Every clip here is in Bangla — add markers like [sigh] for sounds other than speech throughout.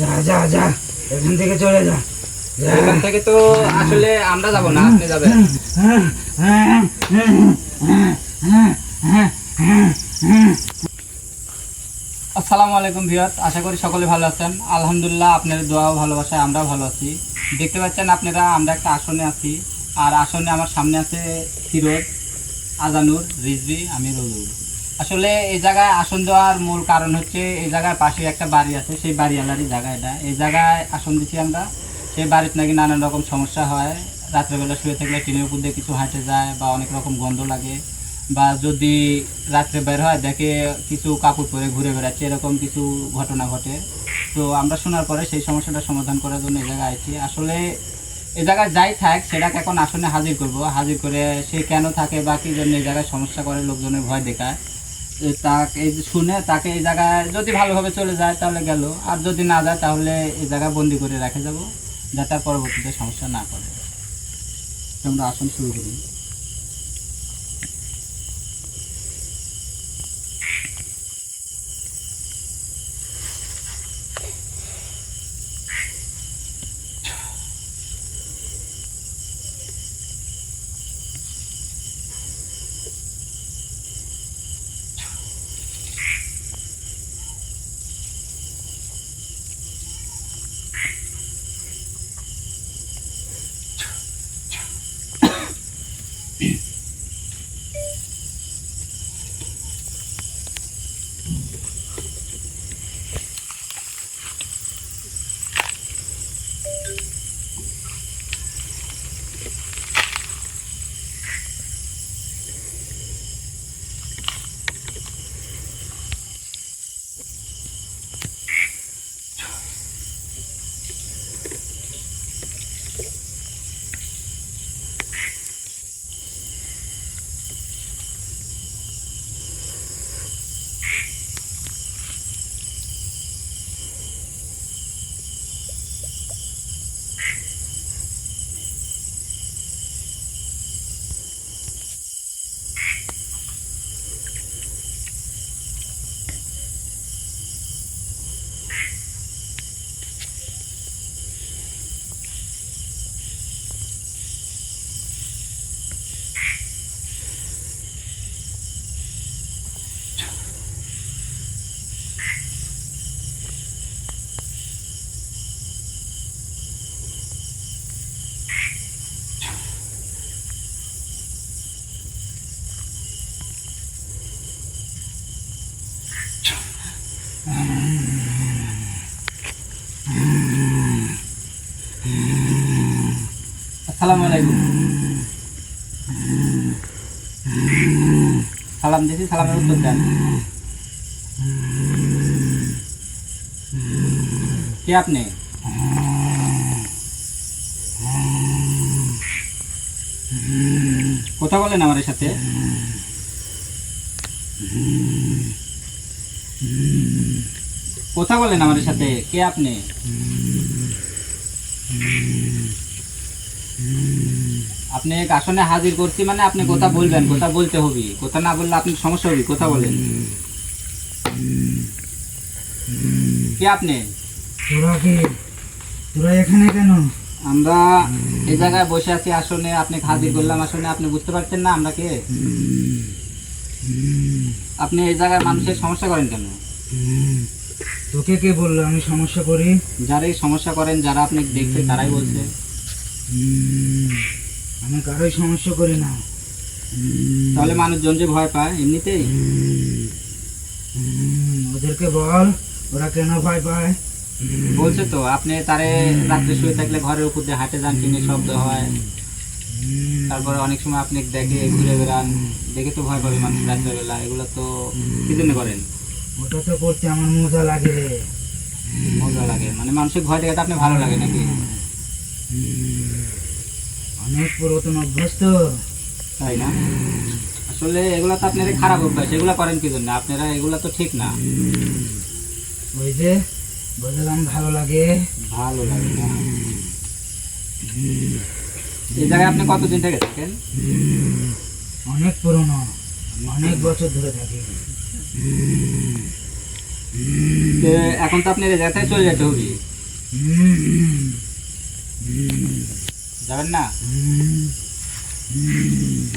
যা যা যা, এখান থেকে চলে যা। এখান থেকে তো আসলে আমরা যাব না, আপনি যাবেন। আসসালামু আলাইকুম ভিউয়ার্স, আশা করি সকলে ভালো আছেন। আলহামদুলিল্লাহ আপনার দোয়া ও ভালোবাসায় আমরা ভালো আছি। দেখতে পাচ্ছেন আপনারা, আমরা একটা আসনে আছি। আর আসনে আমার সামনে আছে ফিরোজ, আজানুর, রিজভি আমি রবিউল আসলে এই জায়গায় আসন দেওয়ার মূল কারণ হচ্ছে এই জায়গার পাশে একটা বাড়ি আছে, সেই বাড়িওয়ালারই জায়গা এটা। এই জায়গায় আসন দিচ্ছি আমরা। সেই বাড়িতে নাকি নানান রকম সমস্যা হয়। রাত্রেবেলা শুয়ে থাকলে টিনের উপর দিয়ে কিছু হাঁটে যায় বা অনেক রকম গন্ধ লাগে। বা যদি রাত্রে বের হয়, দেখে কিছু কাপড় পরে ঘুরে বেড়াচ্ছে, এরকম কিছু ঘটনা ঘটে। তো আমরা শোনার পরে সেই সমস্যাটা সমাধান করার জন্য এই জায়গায় আছি আসলে এ জায়গায় যাই থাক, সেটাকে এখন আসনে হাজির করব। হাজির করে সে কেন থাকে বা কি জন্য এই জায়গায় সমস্যা করে, লোকজনের ভয় দেখায়। তাকে শুনে তাকে এই জায়গায় যদি ভালোভাবে চলে যায় তাহলে গেল। আর যদি না যায় তাহলে এই জায়গায় বন্দি করে রেখে যাব, যাতে পরবর্তীতে সমস্যা না করে। তোমরা আসন শুরু করি। আলাইকুম। সালাম দিছি, সালামের উত্তর দেন। কে আপনি? কথা বলেন আমার সাথে। কথা বলেন আমার সাথে। কে আপনি? আপনি এক আসনে হাজির করছি মানে আপনি কথা বলবেন কথা বলতে হবে। কথা না বললে আপনি সমস্যা হবে কথা বলেন। কে আপনি? তোরা কি? তোরা এখানে কেন? আমরা এই জায়গায় বসে আছি আসনে আপনি হাজির করলাম আসনে আপনি বুঝতে পারছেন না আমরা কে? আপনি এই জায়গায় মানুষের সমস্যা করেন কেন? তোকে কে বলল আমি সমস্যা করি? যারাই সমস্যা করেন যারা আপনি দেখছে তারাই বলছে। আমি কারোই সমস্যা করি না। তাহলে মানুষজন যে ভয় পায় এমনিতেই? ওদেরকে বল ওরা কেন ভয় পায়? বলছে তো আপনি তারে রাত্রে শুয়ে থাকলে ঘরের উপর দিয়ে হাঁটে যান টিনের শব্দ হয়। তারপরে অনেক সময় আপনি দেখে ঘুরে বেড়ান দেখে তো ভয় পাবে মানুষ রাত্রেবেলা। এগুলো তো কি জন্য করেন? ওটা তো করতে আমার মজা লাগে। রে মজা লাগে। মানে মানুষের ভয় দেখাতে আপনি ভালো লাগে নাকি? অনেক পুরাতন অভ্যাস তো তাই না? আসলে এগুলো তো আপনার খারাপ অভ্যাস এগুলো করেন কি জন্য? আপনারা এগুলো তো ঠিক না। ওই যে বললাম ভালো লাগে। ভালো লাগে না। এই জায়গায় আপনি কতদিন থেকে থাকেন? অনেক পুরনো অনেক বছর ধরে থাকি। এখন তো আপনি এই চলে যেতে হবে। যাবেন না?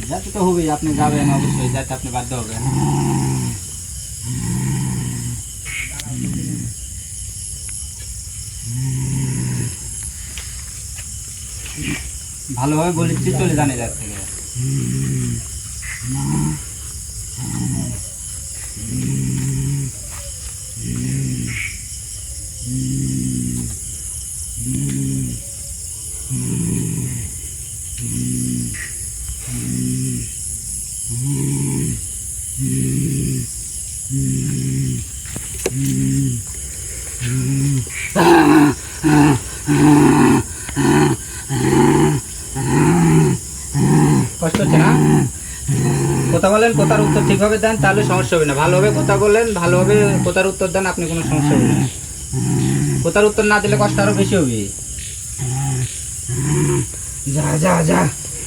যাতে তো হবেই, আপনি যাবেন অবশ্যই যাতে আপনি বাধ্য হবেন। ভালোভাবে বলেছি, চলে জানে জায়গা থেকে। কথার উত্তর ঠিকভাবে দেন তাহলে সমস্যা হবে না। ভালোভাবে কথা বলেন ভালোভাবে কথার উত্তর দেন আপনি কোনো সমস্যা হবে না। কথার উত্তর না দিলে কষ্ট আরও বেশি হবে। যা যা যা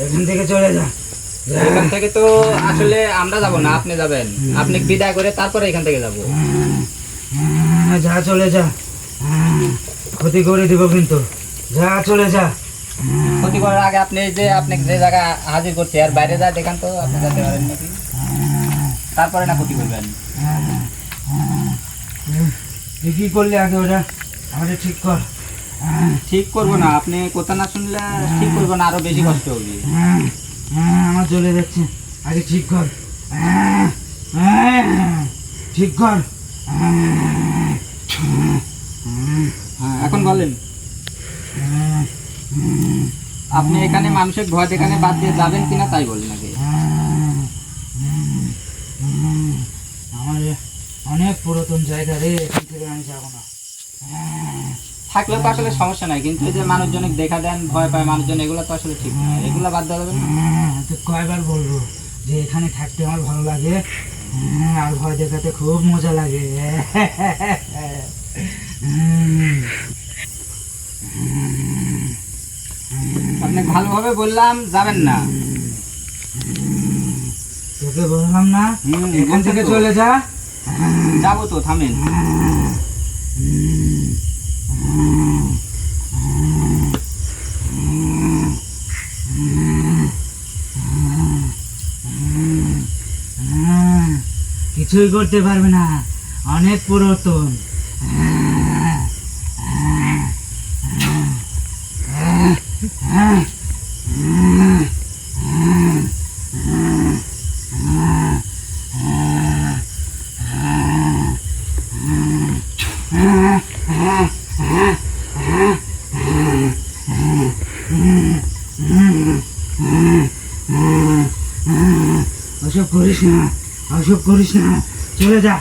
এখান থেকে চলে যা। এখান থেকে তো আসলে আমরা যাব না আপনি যাবেন। আপনি বিদায় করে তারপরে এখান থেকে যাব। যা চলে যা। ক্ষতি করে দিব কিন্তু। যা চলে যা। ক্ষতি করার আগে আপনি যে আপনি যে জায়গা হাজির করছে আর বাইরে যা দেখান তো আপনি যেতে পারেন নাকি তারপরে না ক্ষতি করবেন। কি করলি আগে ওটা? আমাদের ঠিক কর। ঠিক করব না আপনি কথা না শুনলে ঠিক করব না আরও বেশি কষ্ট হবে। আমার চলে যাচ্ছে। আগে ঠিক কর। ঠিক কর। হ্যাঁ, এখন বলেন। আপনি এখানে মানুষের ভয় দেখানে বাদ দিয়ে যাবেন কিনা তাই বলেন আগে। আমার অনেক পুরাতন জায়গা রে এখান থেকে আমি যাব না। থাকলেও তো আসলে সমস্যা নাই কিন্তু এই যে মানুষজন দেখা দেন ভয় পায় মানুষজন এগুলো তো আসলে ঠিক না। এগুলো বাদ দেওয়া যাবে না। তো কয়বার বলব যে এখানে থাকতে আমার ভালো লাগে আর ভয় দেখাতে খুব মজা লাগে। হুম, [laughs] আপনি ভালোভাবে বললাম যাবেন না। তোকে বললাম না এখান থেকে। চলে যা। যাব তো থামেন। কিছুই করতে পারবে না। অনেক পুরাতন। ওসব করিস না ওসব করিস না। চলে যা।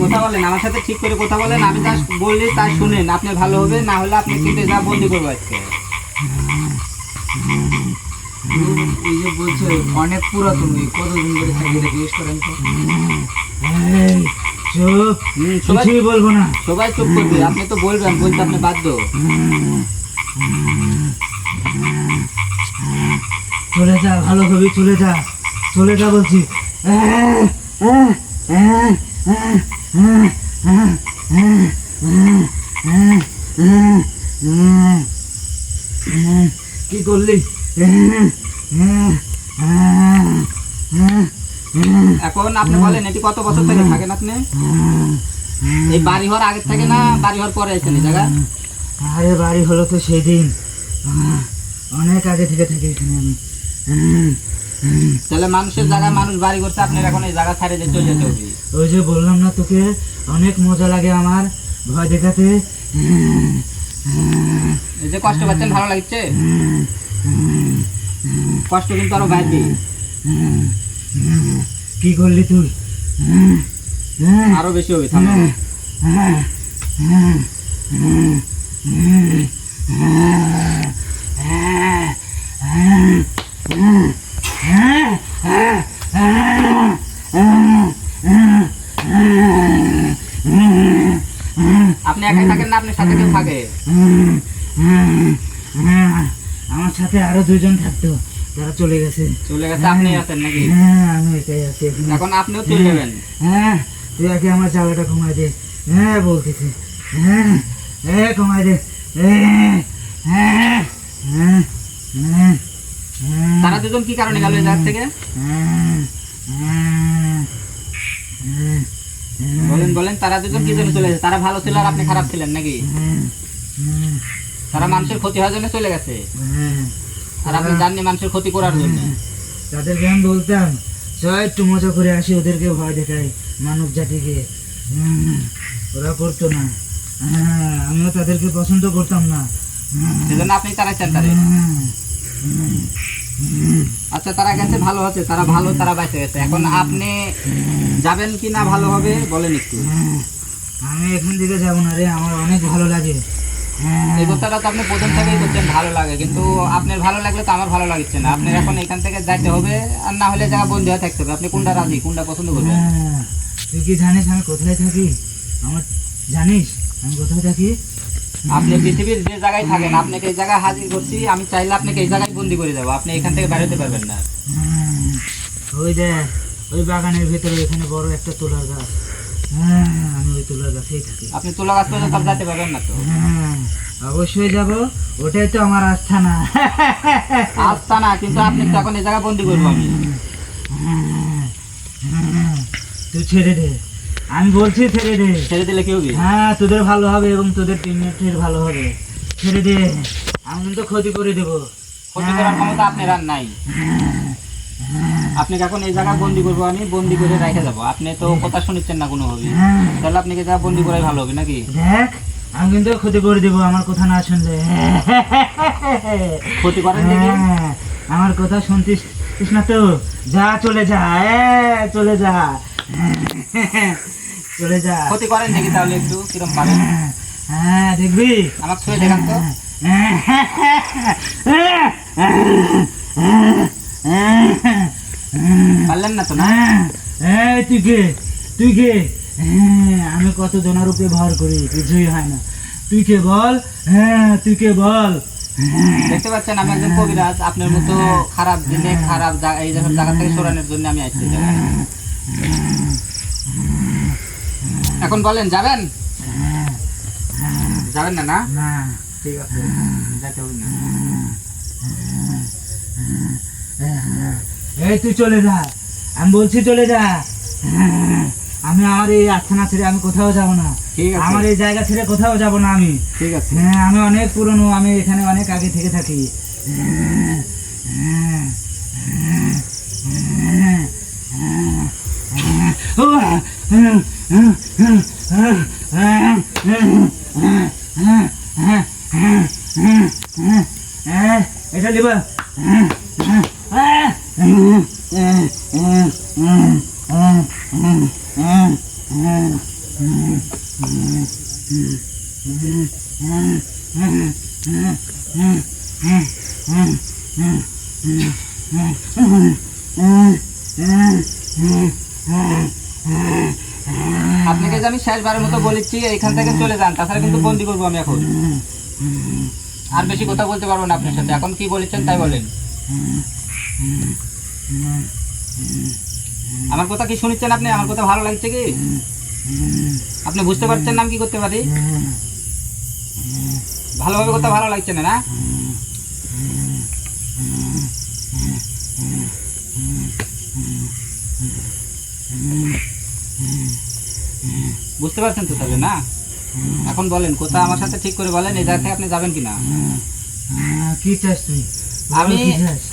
কথা বলেন আমার সাথে ঠিক করে কথা বলেন আমি যা বললি তা শুনেন আপনি ভালো হবে না হলে আপনি কিন্তু যা বন্দি করব আজকে। এই যে বলছে অনেক পুরাতন কতদিন ধরে থাকি এটা জিজ্ঞেস করেন তো কিছুই বলব না। সবাই চুপ করবে আপনি তো বলবেন বলতে আপনি বাধ্য। চলে যা ভালো কবি চলে যা চলে যা বলছি। কি করলি? এখন আপনি বলেন এটি কত বছর থেকে থাকেন আপনি? এই বাড়ি হওয়ার আগের থেকে না বাড়ি হওয়ার পরে এই জায়গা আরে বাড়ি হলো তো সেদিন অনেক আগে থেকে থাকি এখানে আমি। তাহলে মানুষের জায়গায় মানুষ বাড়ি করছে আপনার এখন এই জায়গা ছাড়ে দিয়ে চলে যেতে হবে। ওই যে বললাম না তোকে অনেক মজা লাগে আমার। ভয় দেখাতে। এই যে কষ্ট পাচ্ছেন ভালো লাগছে? কষ্ট কিন্তু আরও বাড়বে। কি করলি তুই? আরও বেশি হবে থামো। আপনি একাই থাকেন না আপনার সাথে কেউ থাকে? হ্যাঁ, হ্যাঁ, হ্যাঁ, আমার সাথে আরও দুজন থাকতো তারা চলে গেছে। চলে গেছে আপনি আছেন নাকি? হ্যাঁ আমি একাই আছি এখানে। আপনিও চলে যাবেন? হ্যাঁ তুই আগে আমার চালাটা কমাই দে। হ্যাঁ বলতেছি। হ্যাঁ হ্যাঁ কমাই দে। হ্যাঁ হ্যাঁ হ্যাঁ হ্যাঁ হ্যাঁ। তারা দুজন কি কারণে গেল এই থেকে? বলেন বলেন তারা দুজন কি জন্য চলে গেছে? তারা ভালো ছিল আর আপনি খারাপ ছিলেন নাকি? তারা মানুষের ক্ষতি হওয়ার জন্য চলে গেছে। আর আপনি জাননি মানুষের ক্ষতি করার জন্য। তাদেরকে আমি বলতাম চল একটু মজা করে আসি ওদেরকে ভয় দেখাই মানব জাতিকে। ওরা করতো না। আমিও তাদেরকে পছন্দ করতাম না। সেজন্য আপনি তারা চান হুম, আচ্ছা তারা গেছে ভালো আছে তারা ভালো তারা বেঁচে গেছে। এখন আপনি যাবেন কি না ভালো হবে বলেন একটু। আমি এখান থেকে যাব না রে আমার অনেক ভালো লাগে। এই কথাটা তো আপনি প্রথম থেকেই বলছেন ভালো লাগে। কিন্তু আপনার ভালো লাগলে তো আমার ভালো লাগছে না। আপনার এখন এখান থেকে যাইতে হবে আর না হলে জায়গা বন্ধ হয়ে থাকতে হবে। আপনি কোনটা রাজি কোনটা পছন্দ করবেন? হ্যাঁ, তুই কি জানিস আমি কোথায় থাকি? আমার জানিস আমি কোথায় থাকি? আপনি পৃথিবীর যে জায়গায় থাকেন আপনাকে এই জায়গায় হাজির করছি আমি চাইলে আপনাকে এই জায়গায় বন্দি করে দেবো আপনি এখান থেকে বেরোতে পারবেন না ওই দেখ ওই বাগানের ভিতরে এখানে বড় একটা তুলার গাছ হ্যাঁ আমি ওই তুলার গাছেই থাকি আপনি তুলা গাছ পর্যন্ত যেতে পারবেন না তো হ্যাঁ অবশ্যই যাব ওটাই তো আমার আস্থানা কিন্তু আপনি তো এখন এই জায়গায় বন্দি করব আমি হ্যাঁ, হ্যাঁ, তুই ছেড়ে দে আমি বলছি ছেড়ে দে। ছেড়ে দিলে কি? হবে হ্যাঁ তোদের ভালো হবে এবং তোদের টিমমেটের ভালো হবে। ছেড়ে দে। আমি কিন্তু ক্ষতি করে দেবো। ক্ষতি করার ক্ষমতা আপনার আর নাই। আপনাকে এখন এই জায়গায় বন্দি করব আমি বন্দি করে রেখে যাব। আপনি তো কথা শুনিচ্ছেন না কোনোভাবে হ্যাঁ। তাহলে আপনাকে যা বন্দি করাই ভালো হবে নাকি? দেখ আমি কিন্তু ক্ষতি করে দেবো আমার কথা না শুনলে। ক্ষতি করেন হ্যাঁ, আমার কথা শুনতিস না তো? যা চলে যা চলে যা। চলে যা। ক্ষতি করেন দেখি তাহলে একটু? কিরম পারেন হ্যাঁ দেখবি? আমাকে ছুঁয়ে দেখান তো। পারলেন না তো না? তুই কে? তুই কে? হ্যাঁ, আমি কত জনের উপরে ভর করি কিছুই হয় না। তুই কে বল? হ্যাঁ তুই কে বল? দেখতে পাচ্ছেন আমি একজন কবিরাজ। আপনার মতো খারাপ দিনে খারাপ এই জায়গা জায়গা থেকে সরানোর জন্য আমি আসছি। এখন বলেন যাবেন? যাবেন না না? না ঠিক আছে। যাইতে হবে না। এই তুই চলে যা। আমি বলছি চলে যা। আমি আমার এই আস্থানা ছেড়ে আমি কোথাও যাব না। ঠিক আছে। আমার এই জায়গা ছেড়ে কোথাও যাব না আমি। ঠিক আছে। হ্যাঁ আমি অনেক পুরনো আমি এখানে অনেক আগে থেকে থাকি। শেষবারের মতো বলেছি এখান থেকে চলে যান তাছাড়া কিন্তু বন্দি করব আমি এখন। আর বেশি কথা বলতে পারব না আপনার সাথে। এখন কি বলেছেন তাই বলেন। আমার কথা কি শুনছেন আপনি? আমার কথা ভালো লাগছে কি? আপনি বুঝতে পারছেন না কি করতে পারি? ভালোভাবে কথা ভালো লাগছে না না? বুঝতে পারছেন তো তাহলে না? এখন বলেন কোথা আমার সাথে ঠিক করে বলেন এই জায়গা থেকে আপনি যাবেন কিনা? কি চাস তুই? আমি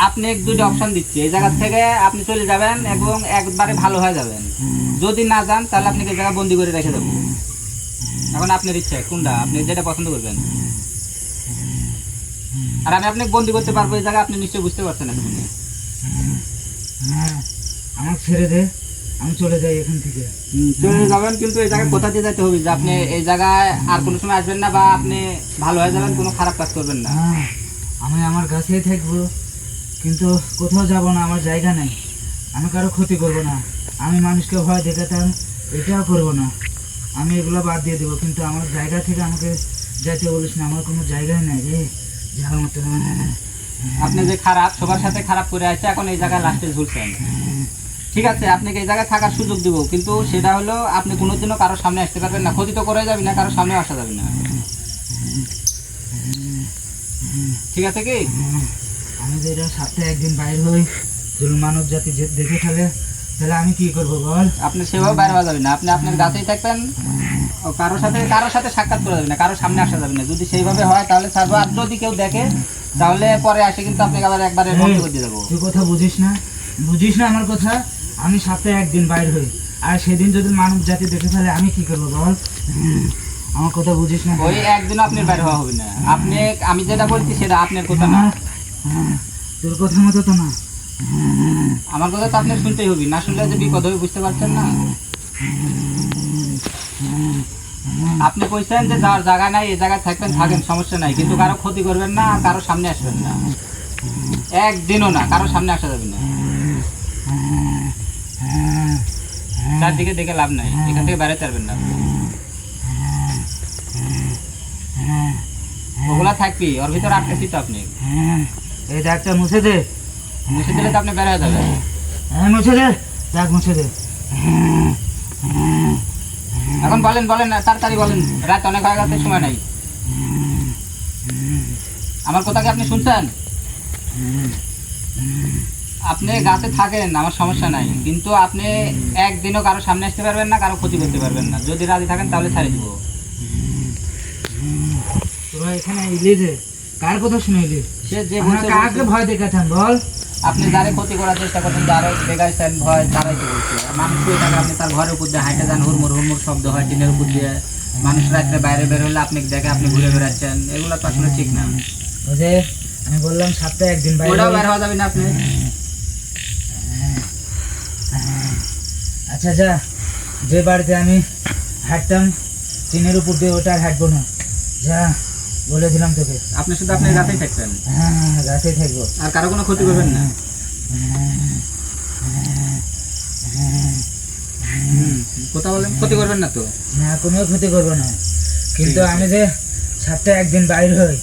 আপনি এক দুইটা অপশন দিচ্ছি। এই জায়গা থেকে আপনি চলে যাবেন এবং একবারে ভালো হয়ে যাবেন। যদি না যান তাহলে আপনাকে এই জায়গা বন্দি করে রেখে দেবো। এখন আপনার ইচ্ছা কোনটা? আপনি যেটা পছন্দ করবেন। আর আমি আপনাকে বন্দি করতে পারব এই জায়গা আপনি নিশ্চয়ই বুঝতে পারছেন এখন। হ্যাঁ আমাকে ছেড়ে দে। আমি চলে যাই এখান থেকে। চলে যাবেন কিন্তু এই জায়গায় কোথা দিয়ে যেতে হবে? যে আপনি এই জায়গায় আর কোনো সময় আসবেন না বা আপনি ভালো হয়ে যাবেন কোনো খারাপ কাজ করবেন না। হ্যাঁ আমি আমার কাছেই থাকব কিন্তু কোথাও যাব না আমার জায়গা নেই। আমি কারও ক্ষতি করব না। আমি মানুষকে ভয় দেখাতাম এটাও করব না। আমি এগুলো বাদ দিয়ে দেবো কিন্তু আমার জায়গা থেকে আমাকে যাইতে বলিস না আমার কোনো জায়গায় নাই রে। যাওয়ার মতো আপনি যে খারাপ সবার সাথে খারাপ করে আছে এখন এই জায়গায় লাস্টে ঝুলছেন। ঠিক আছে আপনাকে এই জায়গায় থাকার সুযোগ দিব কিন্তু সেটা হলো আপনি কোনোদিনও কারোর সামনে আসতে পারবেন না। ক্ষতি তো করে যাবি না কারোর সামনেও আসা যাবে না। ঠিক আছে কি? আমি যে এটা সপ্তাহে একদিন বাইর হই যদি মানব জাতি যে দেখে ফেলে তাহলে আমি কি করব বল? আপনি সেভাবে বাইরে হওয়া যাবে না। আপনি আপনার গাছেই থাকবেন কারোর সাথে কারোর সাথে সাক্ষাৎ করা যাবে না কারোর সামনে আসা যাবে না। যদি সেইভাবে হয় তাহলে ছাড়বো আর যদি কেউ দেখে তাহলে পরে আসে কিন্তু আপনাকে আবার একবারে বন্ধ করে দিয়ে দেবো তুই কথা বুঝিস না? বুঝিস না আমার কথা? আমি সপ্তাহে একদিন বাইর হই। আর সেদিন যদি মানব জাতি দেখে ফেলে আমি কি করব বল? আমার কথা বুঝিস না। ওই একদিন আপনার বাইর হওয়া হবে না। আপনি আমি যেটা বলছি সেটা আপনার কথা না। হ্যাঁ, হ্যাঁ, তোর কথা মতো তো না। আমার কথা তো আপনি শুনতেই হবে। না শুনলে যে বিপদ হবে বুঝতে পারছেন না? আপনি কইছেন যে যাওয়ার জায়গা নাই এই জায়গায় থাকবেন থাকেন সমস্যা নাই। কিন্তু কারও ক্ষতি করবেন না আর কারও সামনে আসবেন না। একদিনও না কারও সামনে আসা যাবে না। হ্যাঁ, চারদিকে দেখে লাভ নাই। এখান থেকে বেড়াতে পারবেন না। ওগুলা থাকবি ওর ভিতরে আটকাছি তো আপনি। হ্যাঁ, এই দাগটা মুছে দে। মুছে দিলে তো আপনি বেড়া যাবেন। হ্যাঁ মুছে দে। দাগ মুছে দে। এখন বলেন বলেন তাড়াতাড়ি বলেন। রাত অনেক হয়ে গেছে সময় নাই। আমার কথা কি আপনি শুনছেন? আপনি গাছে থাকেন আমার সমস্যা নাই। কিন্তু আপনি একদিনও কারও সামনে আসতে পারবেন না কারও ক্ষতি করতে পারবেন না। যদি রাজি থাকেন তাহলে ছাড়ে দিব। তোরা এখানে এলি যে কার কথা শুনে এলি? সে যে কাকে ভয় দেখাতাম বল? আপনি যারে ক্ষতি করার চেষ্টা করছেন যারা ভয় তারাই তো বলছে। মানুষ আপনি তার ঘরের উপর দিয়ে হাইটে যান শব্দ হয় টিনের উপর দিয়ে। মানুষ রাত্রে বাইরে বের হলে আপনি দেখে আপনি ঘুরে বেড়াচ্ছেন। এগুলো তো আসলে ঠিক না। আমি বললাম সপ্তাহে একদিন বাইরে বের হওয়া যাবে না আপনি। আচ্ছা যা। যে বাড়িতে আমি হাঁটতাম টিনের উপর দিয়ে ওটা আর হাঁটবো না। যা বলে দিলাম তোকে। আপনি শুধু আপনি গাছেই থাকবেন হ্যাঁ রাতেই থাকব। আর কারও কোনো ক্ষতি করবেন না? হুম, কথা বলেন ক্ষতি করবেন না তো? না কোনো ক্ষতি করব না। কিন্তু আমি যে সপ্তাহে একদিন বাইর হই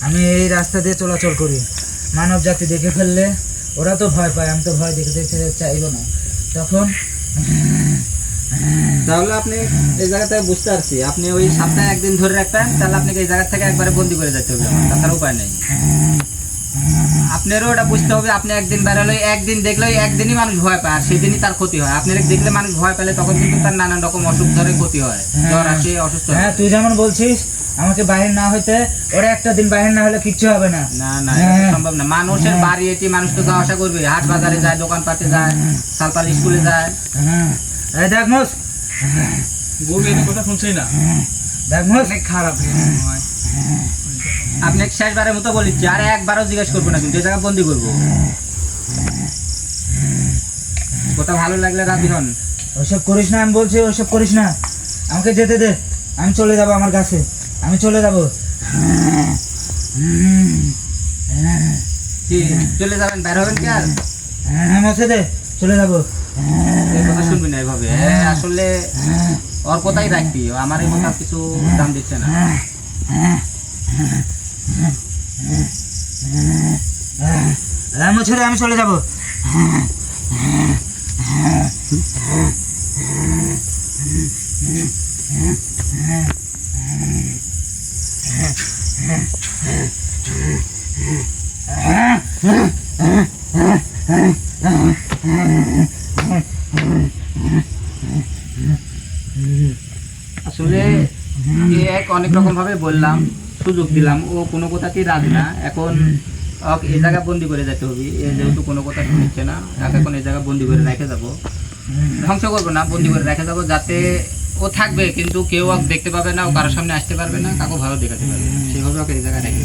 আমি এই রাস্তা দিয়ে চলাচল করি। মানব জাতি দেখে ফেললে ওরা তো ভয় পায় আমি তো ভয় দেখতে চা- চাইব না। তখন তাহলে আপনি এই জায়গাতে বুঝতে পারছি। আপনি ওই সপ্তাহে একদিন ধরে রাখবেন, তাহলে আপনাকে এই জায়গা থেকে একবারে বন্দি করে যেতে হবে। তাছাড়া উপায় নেই। আপনারও ওটা বুঝতে হবে, আপনি একদিন বেরোলে একদিন দেখলে একদিনই মানুষ ভয় পায়, আর সেদিনই তার ক্ষতি হয়। আপনার দেখলে মানুষ ভয় পেলে, তখন কিন্তু তার নানান রকম অসুখ ধরে ক্ষতি হয়। জ্বর আসে, অসুস্থ হ্যাঁ তুই যেমন বলছিস আমাকে বাহির না হইতে ওরা একটা দিন বাহির না হলে কিচ্ছু হবে না। না না হ্যাঁ। সম্ভব না। মানুষের বাড়ি এটি মানুষ তো যাওয়া আসা করবে। হাট বাজারে যায় দোকানপাটে যায় সালপাল স্কুলে যায়। হ্যাঁ। এই দেখ মোস। কথা শুনছেই না। দেখ মোস। খারাপ আপনি শেষবারের মতো বলিচ্ছি আর একবারও জিজ্ঞেস করব না কিন্তু এই জায়গা বন্দি করব। কথা ভালো লাগলে রাজি হন। ওইসব করিস না আমি বলছি ওইসব করিস না। আমাকে যেতে দে আমি চলে যাব আমার কাছে। আমি চলে যাব। চলে যাবেন? বের হবেন কি আর? হ্যাঁ মোছে দে চলে যাব। কথা শুনবি না এভাবে। আসলে ওর কথাই রাখবি। আমার এই কথা কিছু দাম দিচ্ছে না। হ্যাঁ। মোছে দে আমি চলে যাব। আসলে এক অনেক রকম ভাবে বললাম, সুযোগ দিলাম। ও কোনো কথাতেই রাজি না। এখন এই জায়গা বন্দি করে যেতে হবে। এ যেহেতু কোনো কথা শুনছে না এখন এই জায়গা বন্দি করে রেখে যাব। ধ্বংস করব না, বন্দি করে রেখে যাব যাতে ও থাকবে, কিন্তু কেউ ওকে দেখতে পাবে না ও কারোর সামনে আসতে পারবে না কাউকে ভালো দেখাতে পারবে না। সেভাবে ওকে এই জায়গায় রেখে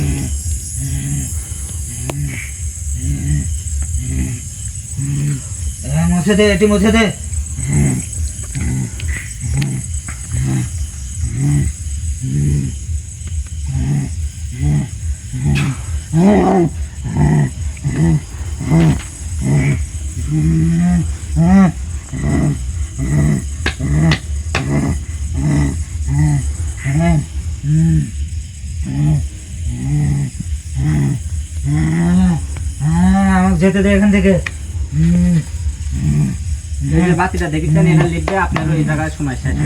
মুছে দে, এটি মুছে দে। যেতে দে এখান থেকে। বাতিটা দেখেছেন এটা লিখবে আপনার ওই জায়গায় সময় শেষ।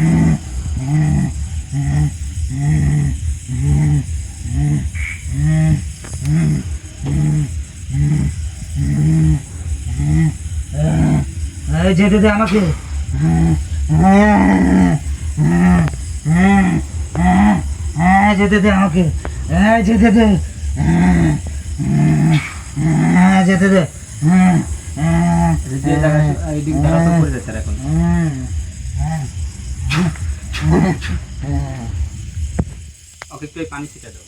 যেতে দে আমাকে। হ্যাঁ যেতে দে আমাকে। হ্যাঁ যেতে দে। হ্যাঁ যেতে দে। হ্যাঁ হ্যাঁ যে জায়গায় এই দিক দ্বারা তো পড়ে যেতে এখন। ওকে একটু পানি ছিটা দাও।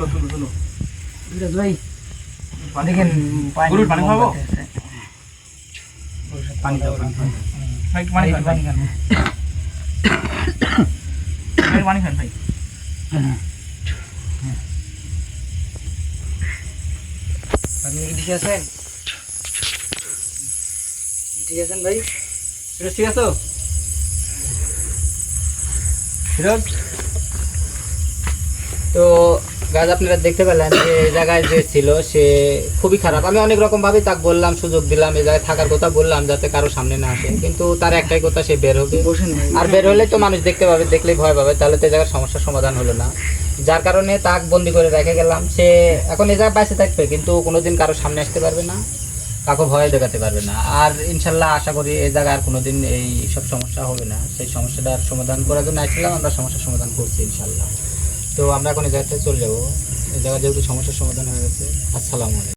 তুলো তুলো তুলো বিরাজ ভাই দেখেন গরুর পানি খাব? পানি দাও ভাই পানি খান পানি খান। ভাই পানি খান ভাই। আপনি কি ঠিক আছেন? ঠিক আছেন ভাই? ফিরোজ ঠিক আছো? ফিরোজ? তো গাছ আপনারা দেখতে পেলেন যে এই জায়গায় যে ছিল সে খুবই খারাপ। আমি অনেক রকম ভাবে তাকে বললাম সুযোগ দিলাম এই জায়গায় থাকার কথা বললাম যাতে কারও সামনে না আসে। কিন্তু তার একটাই কথা সে বের হবে। আর বের হলে তো মানুষ দেখতে পাবে দেখলেই ভয় পাবে তাহলে তো এই জায়গার সমস্যার সমাধান হলো না। যার কারণে তাক বন্দি করে রেখে গেলাম। সে এখন এই জায়গায় বাইসে থাকবে কিন্তু কোনোদিন কারও সামনে আসতে পারবে না কাউকে ভয় দেখাতে পারবে না। আর ইনশাল্লাহ আশা করি এই জায়গায় আর কোনোদিন এই সব সমস্যা হবে না। সেই সমস্যাটার সমাধান করার জন্য আসছিলাম আমরা সমস্যার সমাধান করছি ইনশাল্লাহ। তো আমরা এখন এই জায়গাতে চলে যাব। এই জায়গায় যেহেতু সমস্যার সমাধান হয়ে গেছে, আসসালামু আলাইকুম।